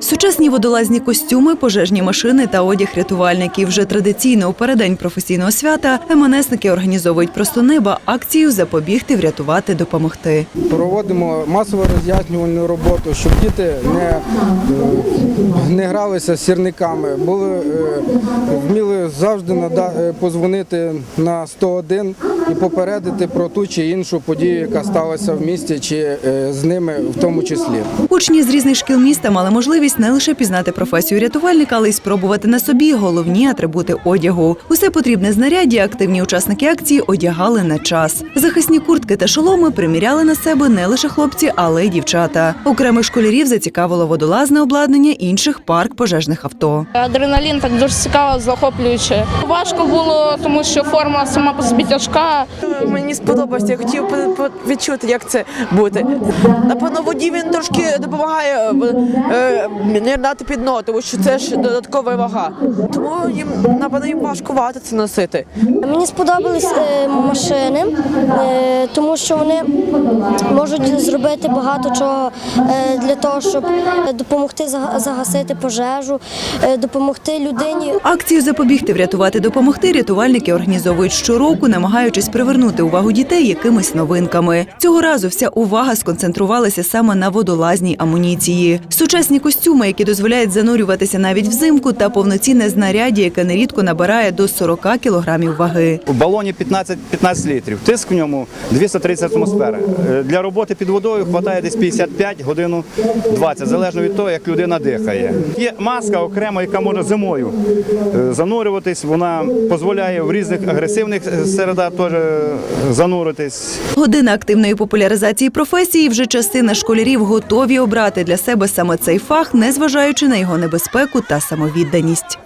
Сучасні водолазні костюми, пожежні машини та одяг рятувальників. Вже традиційно у переддень професійного свята МНСники організовують просто неба акцію запобігти, врятувати, допомогти. Проводимо масово роз'яснювальну роботу, щоб діти не, е, не гралися з сірниками, були, е, вміли завжди е, позвонити на 101 і попередити про ту чи іншу подію, яка сталася в місті, чи е, з ними в тому числі. Учні з різних шкіл міста мали можливість не лише пізнати професію рятувальника, але й спробувати на собі головні атрибути одягу. Усе потрібне знаряддя активні учасники акції одягали на час. Захисні куртки та шоломи приміряли на себе не лише хлопці, але й дівчата. Окремих школярів зацікавило водолазне обладнання інших парк пожежних авто. Адреналін так дуже цікаво, захоплююче. Важко було, тому що форма сама по собі тяжка. Мені сподобалося, я хотів відчути, як це бути. Напевно, воді він трошки допомагає е, не дати під дно, тому що це ж додаткова вага. Тому їм напевно їм важкувати це носити. Мені сподобались е, машини, е, тому що вони можуть зробити багато чого е, для того, щоб допомогти загасити пожежу, е, допомогти людині Акцію запобігти, врятувати, допомогти рятувальники організовують щороку, намагаючись привернути увагу дітей якимись новинками. Цього разу вся увага сконцентрувалася саме на водолазній амуніції. Сучасні костюми, які дозволяють занурюватися навіть взимку, та повноцінне знаряддя, яке нерідко набирає до 40 кілограмів ваги. У балоні 15, 15 літрів. Тиск в ньому 230 атмосфери. Е, Для роботи під водою вистачає десь 55 годину 20, залежно від того, як людина дихає. Є маска окрема, яка може зимою е, занурюватись. Вона дозволяє в різних агресивних е, середах теж е, зануритись. Година активної популяризації професії вже частина школярів готові обрати для себе саме цей фах, незважаючи на його небезпеку та самовідданість.